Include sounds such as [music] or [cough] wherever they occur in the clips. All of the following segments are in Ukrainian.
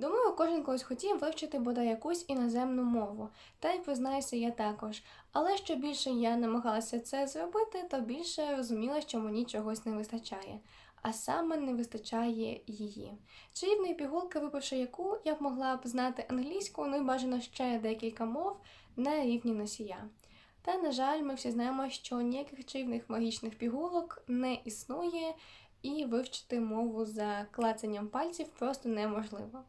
Думаю, кожен колись хотів вивчити бодай якусь іноземну мову, та й признаюся, я також. Але що більше я намагалася це зробити, то більше розуміла, що мені чогось не вистачає. А саме не вистачає її. Чарівної пігулки, випивши яку, я б могла б знати англійську, ну і бажано ще декілька мов на рівні носія. Та, на жаль, ми всі знаємо, що ніяких чарівних магічних пігулок не існує, і вивчити мову за клацанням пальців просто неможливо.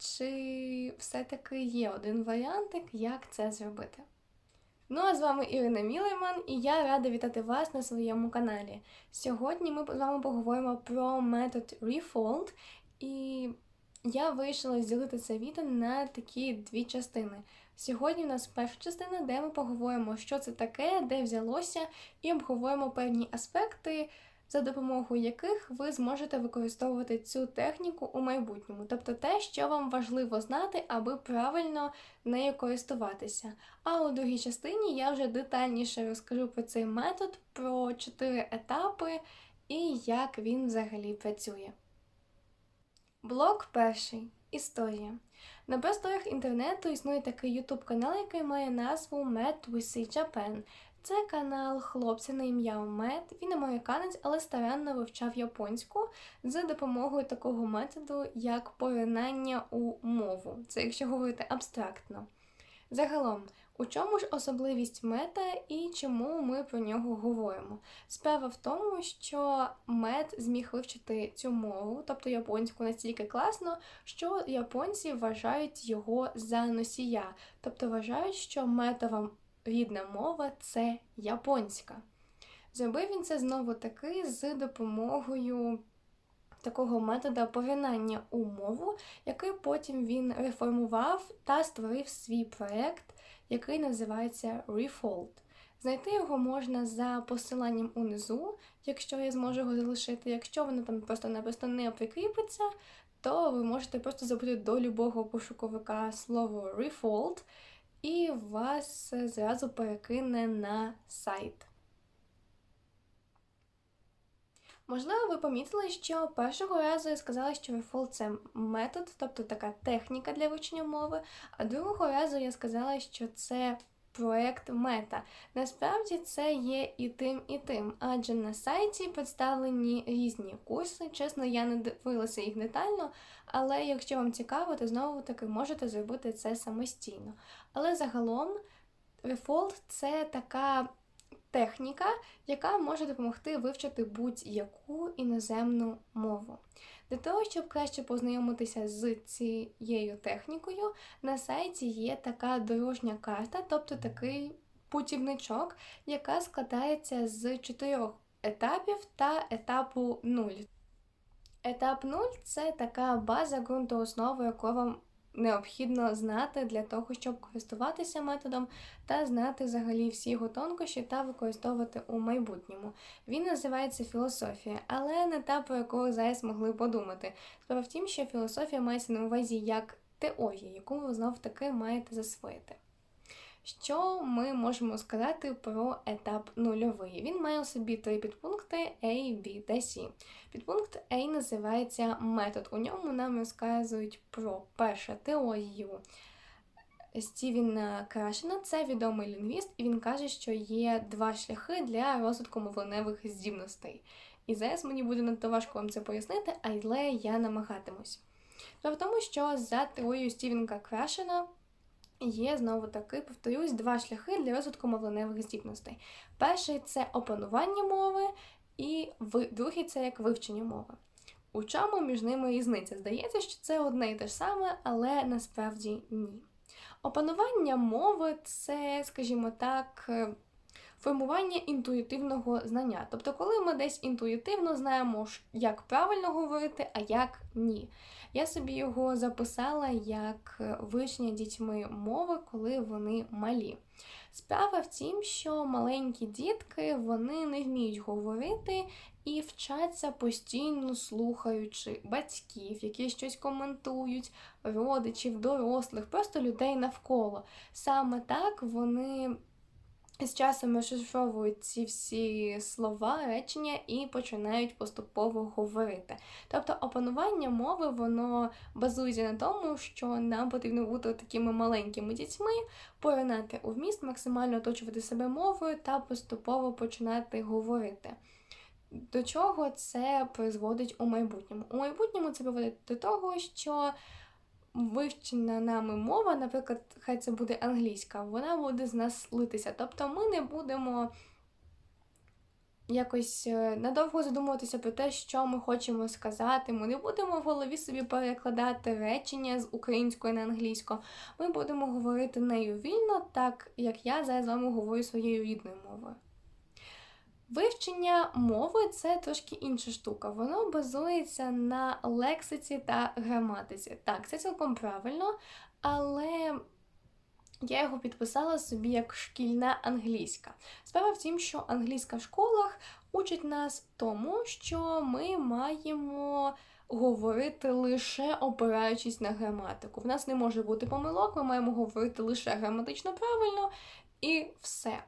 Чи все-таки є один варіантик, як це зробити? Ну а з вами Ірина Мілейман, і я рада вітати вас на своєму каналі. Сьогодні ми з вами поговоримо про метод Refold, і я вирішила зділити це відео на такі дві частини. Сьогодні у нас перша частина, де ми поговоримо, що це таке, де взялося, і обговоримо певні аспекти за допомогою яких ви зможете використовувати цю техніку у майбутньому, тобто те, що вам важливо знати, аби правильно нею користуватися. А у другій частині я вже детальніше розкажу про цей метод, про чотири етапи і як він взагалі працює. Блок перший. Історія. На просторах інтернету існує такий YouTube канал, який має назву Met with Japan. Це канал хлопця на ім'я Мед. Він американець, але старанно вивчав японську за допомогою такого методу, як поринання у мову. Це якщо говорити абстрактно. Загалом, у чому ж особливість мета і чому ми про нього говоримо? Справа в тому, що мед зміг вивчити цю мову, тобто японську, настільки класно, що японці вважають його за носія, тобто вважають, що метова рідна мова це японська. Зробив він це знову таки з допомогою такого метода поринання у мову, який потім він реформував та створив свій проєкт, який називається Refold. Знайти його можна за посиланням унизу, якщо я зможу його залишити. Якщо воно там просто-напросто не прикріпиться, то ви можете просто забути до любого пошуковика слово Refold, і вас зразу перекине на сайт. Можливо, ви помітили, що першого разу я сказала, що Refold – це метод, тобто така техніка для вивчення мови, а другого разу я сказала, що це проект мета. Насправді це є і тим, і тим, адже на сайті представлені різні курси. Чесно, я не дивилася їх детально, але якщо вам цікаво, то знову таки можете зробити це самостійно. Але загалом Refold – це така техніка, яка може допомогти вивчити будь-яку іноземну мову. Для того, щоб краще познайомитися з цією технікою, на сайті є така дорожня карта, тобто такий путівничок, яка складається з чотирьох етапів та етапу 0. Етап 0 це така база ґрунтооснови, яку вам необхідно знати для того, щоб користуватися методом та знати взагалі всі його тонкощі та використовувати у майбутньому. Він називається філософія, але не та, про яку зараз могли подумати. Справа в тім, що філософія мається на увазі як теорія, яку ви знов таки маєте засвоїти. Що ми можемо сказати про етап нульовий? Він має у собі три підпункти A, B та C. Підпункт A називається метод. У ньому нам розказують про першу теорію Стівена Крашена. Це відомий лінгвіст, і він каже, що є два шляхи для розвитку мовленевих здібностей. І зараз мені буде надто важко вам це пояснити, але я намагатимусь. Справа в тому, що за теорією Стівенка Крашена Є знову таки, повторюсь, два шляхи для розвитку мовленевих здібностей. Перший це опанування мови, і другий це як вивчення мови. У чому між ними різниця? Здається, що це одне і те ж саме, але насправді ні. Опанування мови це, скажімо так, формування інтуїтивного знання. Тобто, коли ми десь інтуїтивно знаємо, як правильно говорити, а як ні. Я собі його записала як вивчення дітьми мови, коли вони малі. Справа в тім, що маленькі дітки вони не вміють говорити і вчаться постійно слухаючи батьків, які щось коментують, родичів, дорослих, просто людей навколо. Саме так вони з часом розшифровують ці всі слова, речення і починають поступово говорити. Тобто опанування мови воно базується на тому, що нам потрібно бути такими маленькими дітьми, поринати у вміст, максимально оточувати себе мовою та поступово починати говорити. До чого це призводить у майбутньому? У майбутньому це приводить до того, що вивчена нами мова, наприклад, хай це буде англійська, вона буде з нас литися. Тобто ми не будемо якось е, надовго задумуватися про те, що ми хочемо сказати. Ми не будемо в голові собі перекладати речення з української на англійську. Ми будемо говорити нею вільно, так як я зараз з вами говорю своєю рідною мовою. Вивчення мови це трошки інша штука. Воно базується на лексиці та граматиці. Так, це цілком правильно, але я його підписала собі як шкільна англійська. Справа в тім, що англійська в школах учить нас тому, що ми маємо говорити лише опираючись на граматику. В нас не може бути помилок, ми маємо говорити лише граматично правильно і все.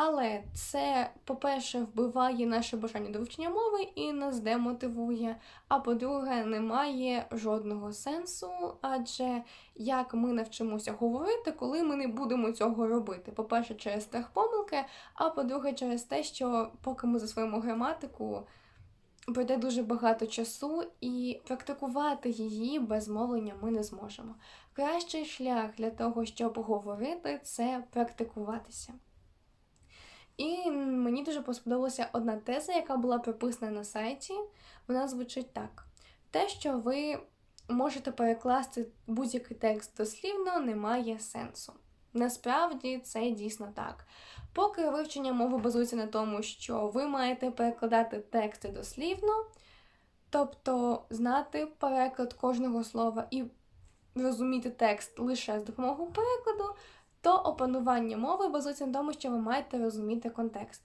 Але це, по-перше, вбиває наше бажання до вивчення мови і нас демотивує. А по-друге, не має жодного сенсу, адже як ми навчимося говорити, коли ми не будемо цього робити. По-перше, через страх помилки, а по-друге, через те, що поки ми засвоїмо граматику, пройде дуже багато часу, і практикувати її без мовлення ми не зможемо. Кращий шлях для того, щоб говорити, це практикуватися. І мені дуже сподобалася одна теза, яка була прописана на сайті. Вона звучить так: те, що ви можете перекласти будь-який текст дослівно, не має сенсу. Насправді це дійсно так. Поки вивчення мови базується на тому, що ви маєте перекладати тексти дослівно, тобто знати переклад кожного слова і розуміти текст лише з допомогою перекладу, то опанування мови базується на тому, що ви маєте розуміти контекст.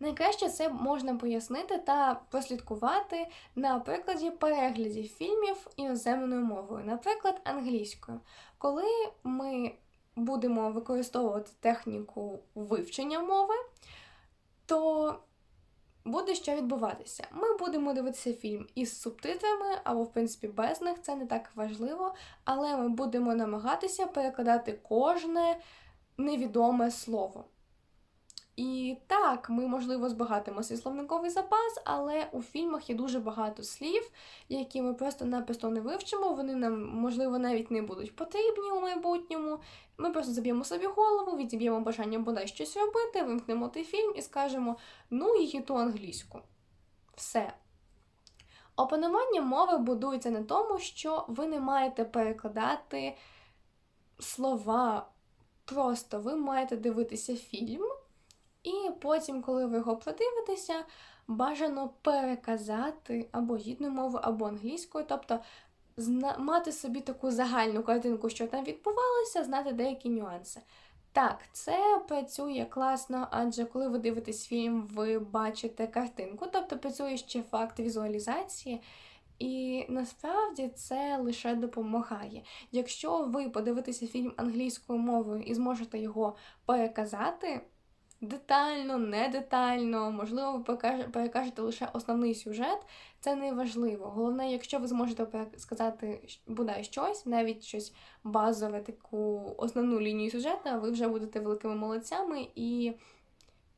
Найкраще це можна пояснити та прослідкувати на прикладі переглядів фільмів іноземною мовою, наприклад, англійською. Коли ми будемо використовувати техніку вивчення мови, то буде що відбуватися. Ми будемо дивитися фільм із субтитрами, або, в принципі, без них, це не так важливо, але ми будемо намагатися перекладати кожне невідоме слово. І так, ми, можливо, збагатимо свій словниковий запас, але у фільмах є дуже багато слів, які ми просто-напросто не вивчимо, вони нам, можливо, навіть не будуть потрібні у майбутньому. Ми просто заб'ємо собі голову, відіб'ємо бажання бодай щось робити, вимкнемо той фільм і скажемо ну, її ту англійську. Все. Опанування мови будується на тому, що ви не маєте перекладати слова. Просто ви маєте дивитися фільм. І потім, коли ви його продивитеся, бажано переказати або гідною мовою, або англійською, тобто мати собі таку загальну картинку, що там відбувалося, знати деякі нюанси. Так, це працює класно, адже коли ви дивитесь фільм, ви бачите картинку, тобто працює ще факт візуалізації. І насправді це лише допомагає. Якщо ви подивитеся фільм англійською мовою і зможете його переказати, детально, не детально, можливо, ви перекажете лише основний сюжет, це не важливо. Головне, якщо ви зможете сказати бодай щось, навіть щось базове, таку основну лінію сюжету, ви вже будете великими молодцями, і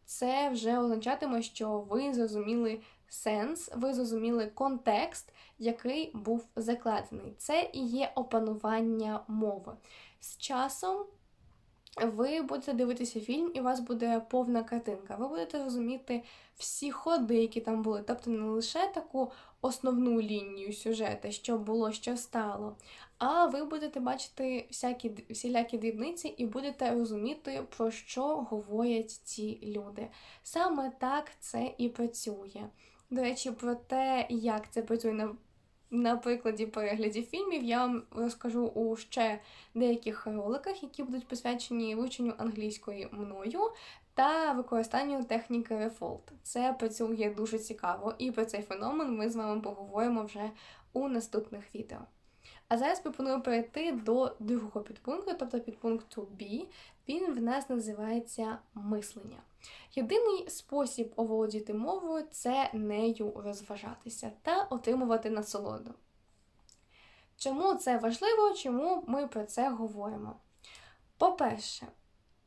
це вже означатиме, що ви зрозуміли сенс, ви зрозуміли контекст, який був закладений. Це і є опанування мови. З часом ви будете дивитися фільм, і у вас буде повна картинка. Ви будете розуміти всі ходи, які там були. Тобто не лише таку основну лінію сюжету, що було, що стало, а ви будете бачити всякі всілякі дрібниці і будете розуміти, про що говорять ці люди. Саме так це і працює. До речі, про те, як це працює на на прикладі переглядів фільмів я вам розкажу у ще деяких роликах, які будуть посвячені вивченню англійської мною та використанню техніки Refold. Це працює дуже цікаво, і про цей феномен ми з вами поговоримо вже у наступних відео. А зараз пропоную перейти до другого підпункту, тобто підпункту B. Він в нас називається мислення. Єдиний спосіб оволодіти мовою це нею розважатися та отримувати насолоду. Чому це важливо, чому ми про це говоримо? По-перше,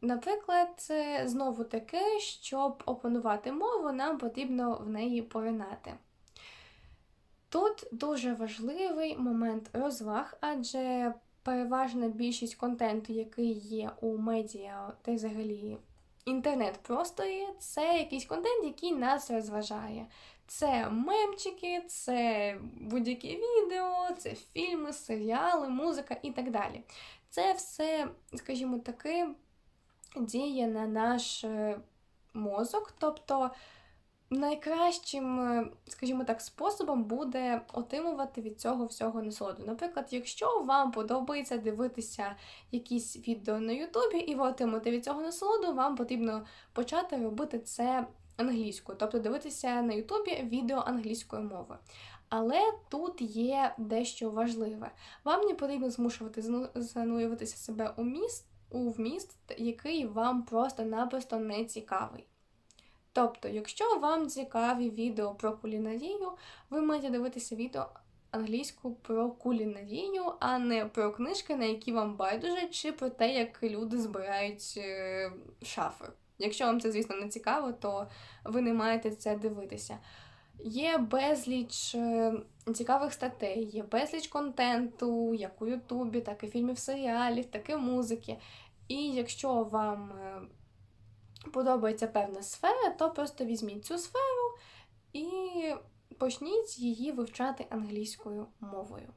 наприклад, знову таке, щоб опанувати мову, нам потрібно в неї поринати. Тут дуже важливий момент розваг, адже переважна більшість контенту, який є у медіа та взагалі інтернет-просторі, це якийсь контент, який нас розважає. Це мемчики, це будь-які відео, це фільми, серіали, музика і так далі. Це все, скажімо таки, діє на наш е, мозок, тобто найкращим, е, скажімо так, способом буде отримувати від цього всього насолоду. Наприклад, якщо вам подобається дивитися якісь відео на Ютубі і ви отримуєте від цього насолоду, вам потрібно почати робити це англійською, тобто дивитися на Ютубі відео англійської мови. Але тут є дещо важливе. Вам не потрібно змушувати занурюватися себе у міст, у вміст, який вам просто-напросто не цікавий. Тобто, якщо вам цікаві відео про кулінарію, ви маєте дивитися відео англійську про кулінарію, а не про книжки, на які вам байдуже, чи про те, як люди збирають е, шафи. Якщо вам це, звісно, не цікаво, то ви не маєте це дивитися. Є безліч е, цікавих статей, є безліч контенту, як у Ютубі, так і фільмів, серіалів, так і музики. І якщо вам е, подобається певна сфера, то просто візьміть цю сферу і почніть її вивчати англійською мовою.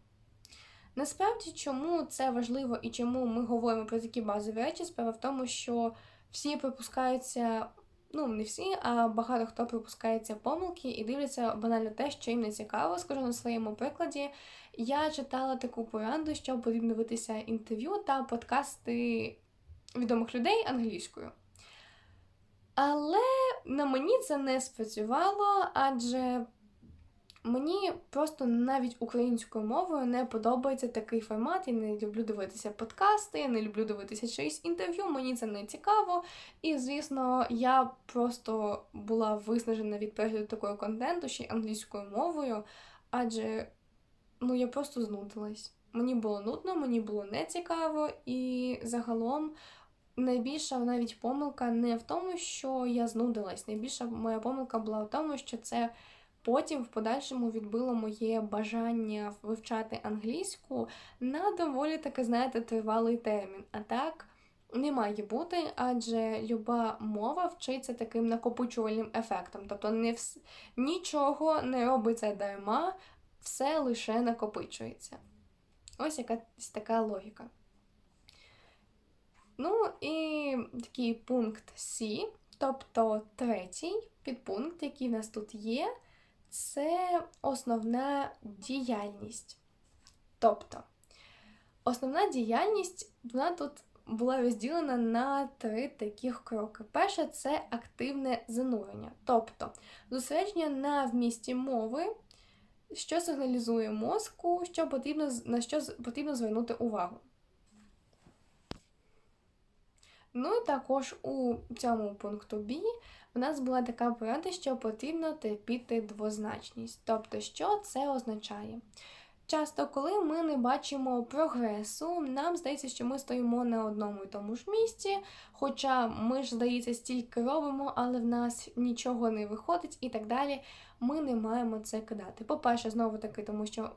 Насправді, чому це важливо і чому ми говоримо про такі базові речі, справа в тому, що всі припускаються, ну не всі, а багато хто припускається помилки і дивляться банально те, що їм не цікаво. Скажу на своєму прикладі. Я читала таку пораду, що потрібно дивитися інтерв'ю та подкасти відомих людей англійською. Але на мені це не спрацювало, адже мені просто навіть українською мовою не подобається такий формат. Я не люблю дивитися подкасти, я не люблю дивитися чиїсь інтерв'ю, мені це не цікаво. І, звісно, я просто була виснажена від перегляду такого контенту ще й англійською мовою, адже ну, я просто знудилась. Мені було нудно, мені було нецікаво, і загалом найбільша навіть помилка не в тому, що я знудилась. Найбільша моя помилка була в тому, що це потім в подальшому відбило моє бажання вивчати англійську на доволі таки, знаєте, тривалий термін. А так. Не має бути, адже люба мова вчиться таким накопичувальним ефектом. Тобто не вс... нічого не робиться дарма, все лише накопичується. Ось якась така логіка. Ну і такий пункт С, тобто третій підпункт, який в нас тут є, це основна діяльність. Тобто, основна діяльність, вона тут була розділена на три таких кроки. Перше це активне занурення, тобто зосередження на вмісті мови, що сигналізує мозку, що потрібно, на що потрібно звернути увагу. Ну і також у цьому пункту B в нас була така порада, що потрібно терпіти двозначність. Тобто, що це означає? Часто, коли ми не бачимо прогресу, нам здається, що ми стоїмо на одному і тому ж місці, хоча ми ж, здається, стільки робимо, але в нас нічого не виходить і так далі, ми не маємо це кидати. По-перше, знову таки, тому що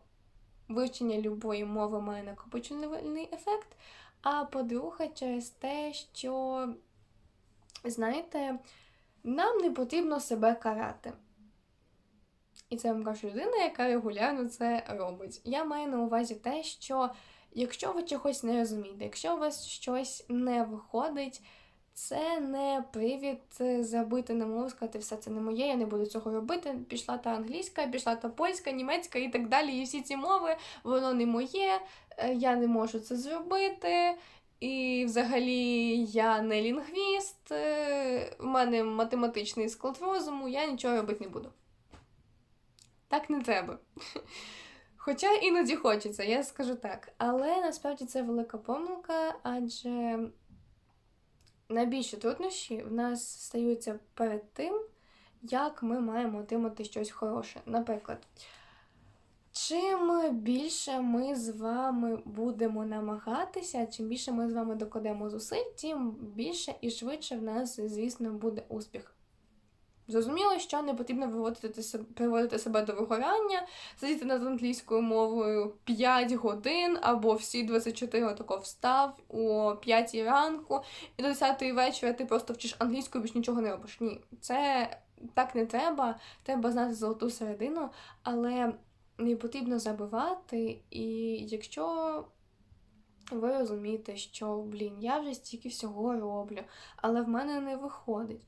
вивчення любої мови має накопичувальний ефект. А по-друге, через те, що, знаєте, нам не потрібно себе карати. І це вам кажу людина, яка регулярно це робить. Я маю на увазі те, що якщо ви чогось не розумієте, якщо у вас щось не виходить, це не привід забити на мову, сказати, все це не моє, я не буду цього робити. Пішла та англійська, пішла та польська, німецька і так далі. І всі ці мови, воно не моє, е, я не можу це зробити. І взагалі я не лінгвіст, е, в мене математичний склад розуму, я нічого робити не буду. Так не треба. [laughs] Хоча іноді хочеться, я скажу так. Але насправді це велика помилка, адже найбільші труднощі в нас стаються перед тим, як ми маємо отримати щось хороше. Наприклад, чим більше ми з вами будемо намагатися, чим більше ми з вами докладемо зусиль, тим більше і швидше в нас, звісно, буде успіх. Зрозуміло, що не потрібно виводити приводити себе до вигорання, сидіти над англійською мовою 5 годин або всі 24 тако встав о 5 ранку, і до 10 вечора ти просто вчиш англійську більш нічого не робиш. Ні, це так не треба. Треба знати золоту середину, але не потрібно забивати. І якщо ви розумієте, що блін, я вже стільки всього роблю, але в мене не виходить.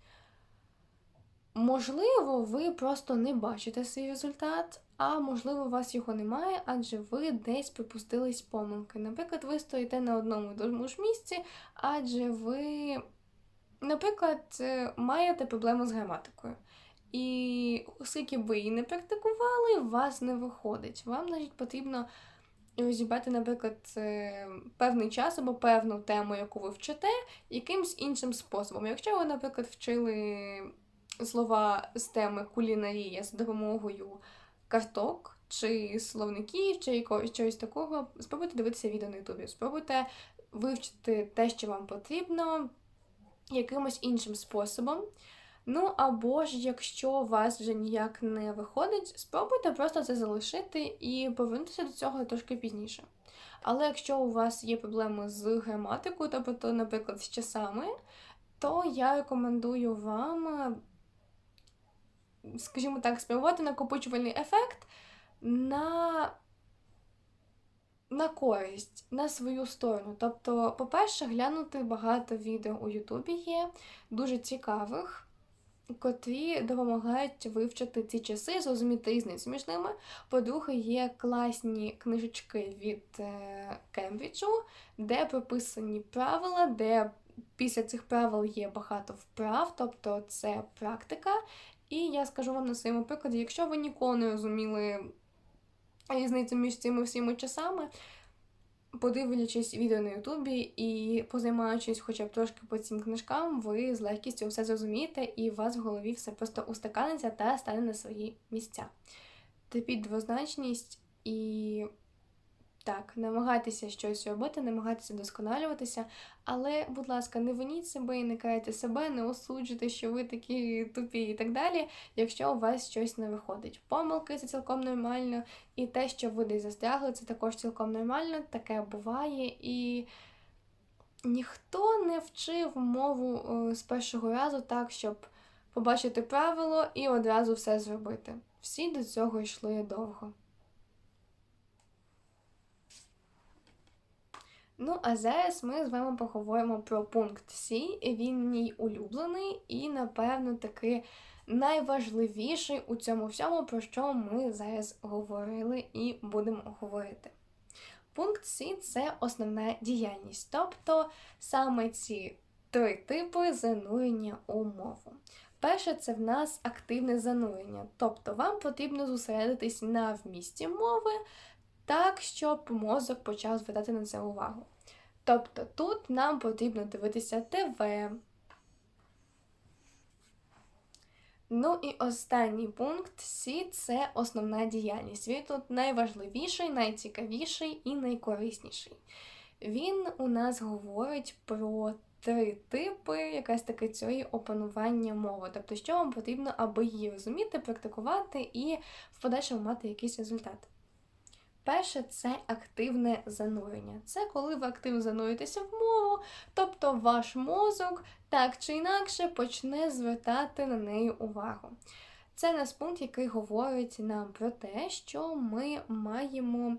Можливо, ви просто не бачите свій результат, а можливо, у вас його немає, адже ви десь припустились помилки. Наприклад, ви стоїте на одному і тому ж місці, адже ви, наприклад, е, маєте проблему з граматикою. І оскільки ви її не практикували, у вас не виходить. Вам, значить, потрібно розібрати, наприклад, е, певний час або певну тему, яку ви вчите, якимсь іншим способом. Якщо ви, наприклад, вчили слова з теми кулінарія з допомогою карток чи словників, чи якогось чогось такого, спробуйте дивитися відео на Ютубі. Спробуйте вивчити те, що вам потрібно, якимось іншим способом. Ну, або ж, якщо у вас вже ніяк не виходить, спробуйте просто це залишити і повернутися до цього трошки пізніше. Але якщо у вас є проблеми з граматикою, тобто, наприклад, з часами, то я рекомендую вам скажімо так, спрямувати накопичувальний ефект на на користь, на свою сторону. Тобто, по-перше, глянути багато відео у Ютубі є, дуже цікавих, котрі допомагають вивчити ці часи, зрозуміти різницю між ними. По-друге, є класні книжечки від е, Кембриджу, де прописані правила, де після цих правил є багато вправ, тобто це практика. І я скажу вам на своєму прикладі, якщо ви ніколи не розуміли різницю між цими всіма часами, подивлячись відео на Ютубі і позаймаючись хоча б трошки по цим книжкам, ви з легкістю все зрозумієте, і у вас в голові все просто устаканиться та стане на свої місця. Терпіть двозначність і так, намагайтеся щось робити, намагайтеся досконалюватися, але, будь ласка, не виніть себе і не кайте себе, не осуджуйте, що ви такі тупі і так далі, якщо у вас щось не виходить. Помилки це цілком нормально, і те, що ви десь застрягли, це також цілком нормально, таке буває. І ніхто не вчив мову е, з першого разу так, щоб побачити правило і одразу все зробити. Всі до цього йшли довго. Ну, а зараз ми з вами поговоримо про пункт С. Він мій улюблений і, напевно, таки найважливіший у цьому всьому, про що ми зараз говорили і будемо говорити. Пункт С це основна діяльність, тобто саме ці три типи занурення у мову. Перше, це в нас активне занурення, тобто вам потрібно зосередитись на вмісті мови так, щоб мозок почав звертати на це увагу. Тобто тут нам потрібно дивитися ТВ. Ну і останній пункт Сі це основна діяльність. Він тут найважливіший, найцікавіший і найкорисніший. Він у нас говорить про три типи якраз таки цієї опанування мови. Тобто, що вам потрібно, аби її розуміти, практикувати і в подальшому мати якийсь результат. Перше це активне занурення. Це коли ви активно занурюєтеся в мову, тобто ваш мозок так чи інакше почне звертати на неї увагу. Це нас пункт, який говорить нам про те, що ми маємо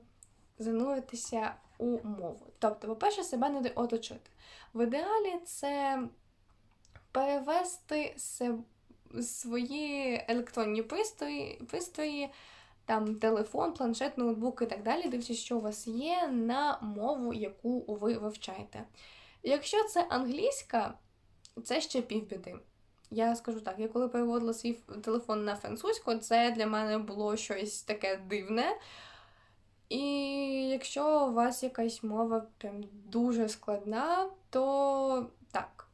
зануритися у мову. Тобто, по-перше, себе не оточити. В ідеалі це перевести свої електронні пристрої, пристрої там телефон, планшет, ноутбук і так далі, дивлячись, що у вас є, на мову, яку ви вивчаєте. Якщо це англійська, це ще півбіди. Я скажу так, я коли переводила свій телефон на французьку, це для мене було щось таке дивне. І якщо у вас якась мова прям дуже складна, то так.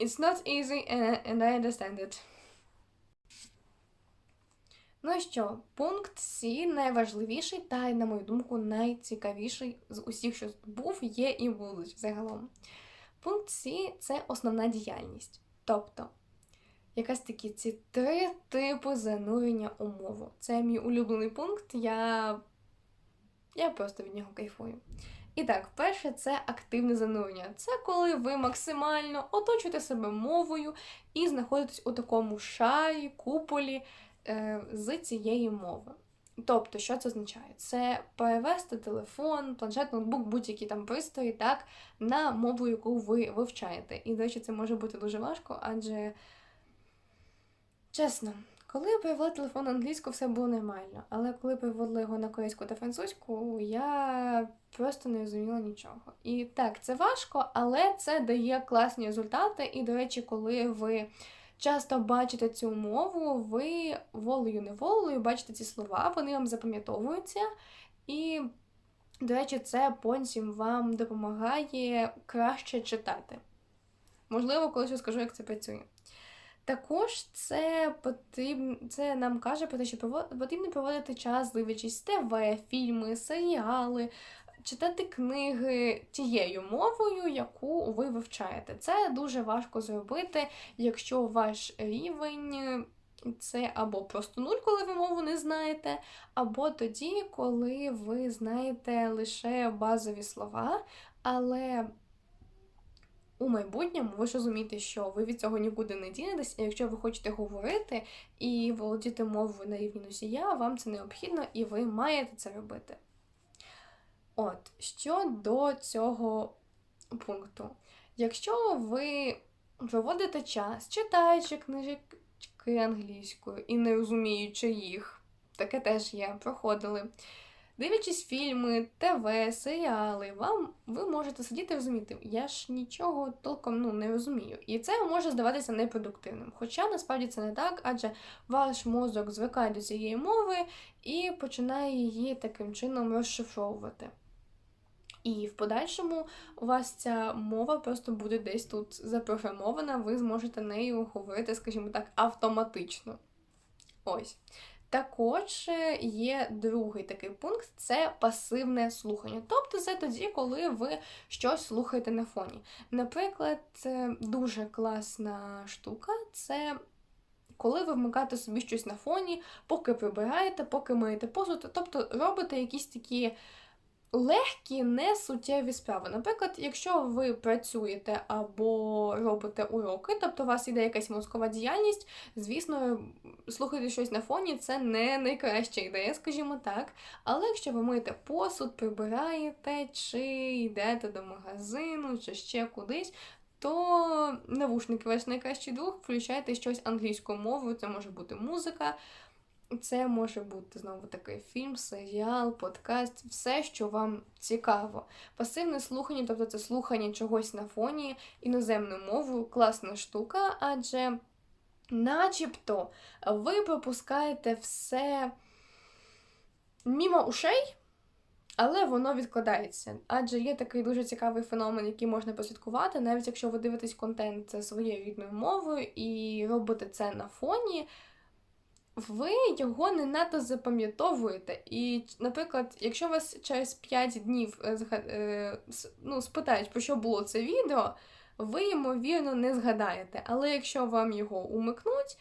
It's not easy and, I understand it. Ну що, пункт С найважливіший та, й, на мою думку, найцікавіший з усіх, що був, є і будуть загалом. Пункт С це основна діяльність. Тобто, якась такі ці три типи занурення у мову. Це мій улюблений пункт, я, я просто від нього кайфую. І так, перше, це активне занурення. Це коли ви максимально оточуєте себе мовою і знаходитесь у такому шарі, куполі з цієї мови. Тобто, що це означає? Це перевести телефон, планшет, ноутбук, будь-які там пристрої, так, на мову, яку ви вивчаєте. І, до речі, це може бути дуже важко, адже, чесно, коли я перевела телефон на англійську, все було нормально. Але коли переводила його на корейську та французьку, я просто не розуміла нічого. І так, це важко, але це дає класні результати. І, до речі, коли ви часто бачите цю мову, ви волею неволею бачите ці слова, вони вам запам'ятовуються. І, до речі, це потім вам допомагає краще читати. Можливо, колись розкажу, як це працює. Також це потрібно, це нам каже про те, що потрібно проводити час, дивлячись ТВ, фільми, серіали, читати книги тією мовою, яку ви вивчаєте. Це дуже важко зробити, якщо ваш рівень це або просто нуль, коли ви мову не знаєте, або тоді, коли ви знаєте лише базові слова, але у майбутньому ви ж розумієте, що ви від цього нікуди не дінетесь, і якщо ви хочете говорити і володіти мовою на рівні носія, вам це необхідно і ви маєте це робити. От, що до цього пункту. Якщо ви проводите час, читаючи книжки англійською і не розуміючи їх, таке теж є, проходили. Дивлячись фільми, ТВ, серіали, вам ви можете сидіти і розуміти, я ж нічого толком ну, не розумію. І це може здаватися непродуктивним. Хоча насправді це не так, адже ваш мозок звикає до цієї мови і починає її таким чином розшифровувати. І в подальшому у вас ця мова просто буде десь тут запрограмована, ви зможете нею говорити, скажімо так, автоматично. Ось. Також е, є другий такий пункт це пасивне слухання. Тобто це тоді, коли ви щось слухаєте на фоні. Наприклад, дуже класна штука це. Коли ви вмикаєте собі щось на фоні, поки прибираєте, поки миєте посуд, тобто робите якісь такі легкі, не суттєві справи. Наприклад, якщо ви працюєте або робите уроки, тобто у вас іде якась мозкова діяльність, звісно, слухати щось на фоні це не найкраща ідея, скажімо так. Але якщо ви миєте посуд, прибираєте, чи йдете до магазину, чи ще кудись. То навушники ваш найкращий друг, включайте щось англійською мовою, це може бути музика, це може бути знову таки фільм, серіал, подкаст, все, що вам цікаво. Пасивне слухання, тобто це слухання чогось на фоні іноземною мовою, класна штука, адже начебто ви пропускаєте все мімо ушей. Але воно відкладається, адже є такий дуже цікавий феномен, який можна прослідкувати, навіть якщо ви дивитесь контент своєю рідною мовою і робите це на фоні, ви його не надто запам'ятовуєте. І, наприклад, якщо вас через 5 днів е, е, ну, спитають, про що було це відео, ви, ймовірно, не згадаєте. Але якщо вам його умикнуть,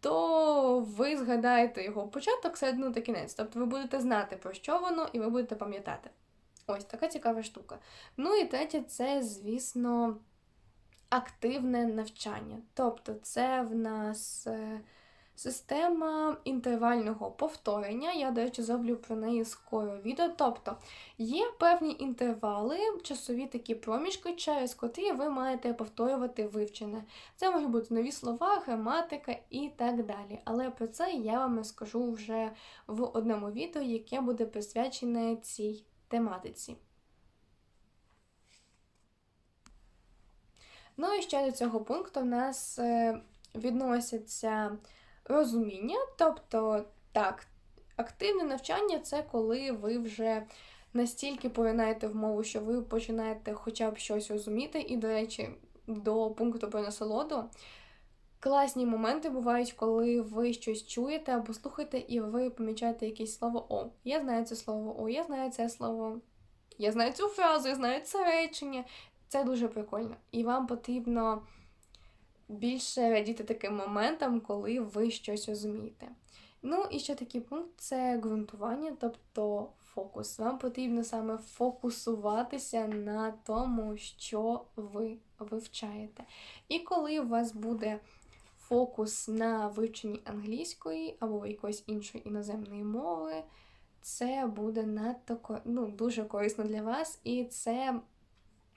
то ви згадаєте його початок, середину та кінець. Тобто ви будете знати, про що воно, і ви будете пам'ятати. Ось така цікава штука. Ну і третє, це, звісно, активне навчання. Тобто, це в нас. Система інтервального повторення, я, до речі, зроблю про неї скоро відео. Тобто є певні інтервали, часові такі проміжки, через котрі ви маєте повторювати вивчене. Це можуть бути нові слова, граматика і так далі. Але про це я вам розкажу вже в одному відео, яке буде присвячене цій тематиці. Ну і ще до цього пункту в нас е, відносяться розуміння, тобто, так, Активне навчання це коли ви вже настільки поринаєте в мову, що ви починаєте хоча б щось розуміти. І, до речі, до пункту про насолоду. Класні моменти бувають, коли ви щось чуєте або слухаєте, і ви помічаєте якесь слово О. Я знаю це слово О, я знаю це слово, я знаю цю фразу, я знаю це речення. Це дуже прикольно. І вам потрібно більше радіти таким моментам, коли ви щось розумієте. Ну і ще такий пункт це ґрунтування, тобто фокус. Вам потрібно саме фокусуватися на тому, що ви вивчаєте. І коли у вас буде фокус на вивченні англійської або якоїсь іншої іноземної мови, це буде надто ну, дуже корисно для вас, і це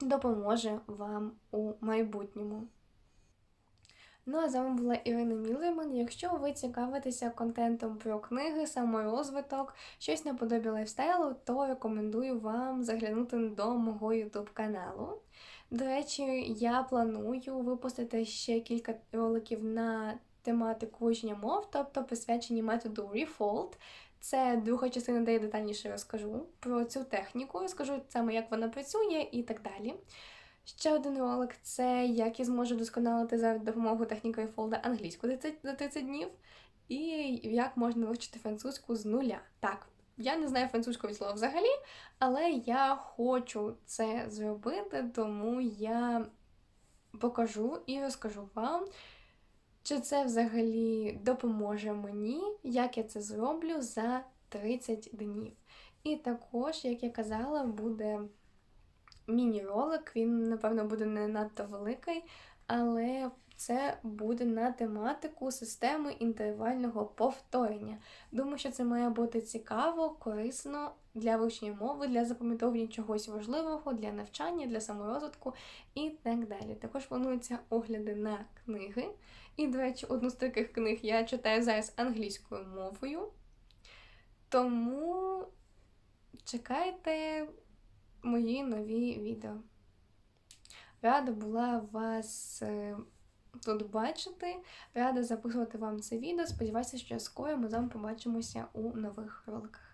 допоможе вам у майбутньому. Ну, а з вами була Ірина Мілерман. Якщо ви цікавитеся контентом про книги, саморозвиток, щось наподобі лайфстайлу, то рекомендую вам заглянути до мого YouTube каналу. До речі, я планую випустити ще кілька роликів на тематику вивчення мов, тобто присвячені методу Refold. Це друга частина, де я детальніше розкажу про цю техніку, розкажу саме, як вона працює і так далі. Ще один ролик це як я зможу вдосконалити за допомогою техніки Refold англійську за 30 днів, і як можна вивчити французьку з нуля. Так, я не знаю французького слова взагалі, але я хочу це зробити, тому я покажу і розкажу вам, чи це взагалі допоможе мені, як я це зроблю за 30 днів. І також, як я казала, буде міні-ролик, він, напевно, буде не надто великий, але це буде на тематику системи інтервального повторення. Думаю, що це має бути цікаво, корисно для вивчення мови, для запам'ятовування чогось важливого, для навчання, для саморозвитку і так далі. Також плануються огляди на книги. І, до речі, одну з таких книг я читаю зараз англійською мовою. Тому чекайте мої нові відео. Рада була вас е, тут бачити, рада записувати вам це відео. Сподіваюся, що скоро ми з вами побачимося у нових роликах.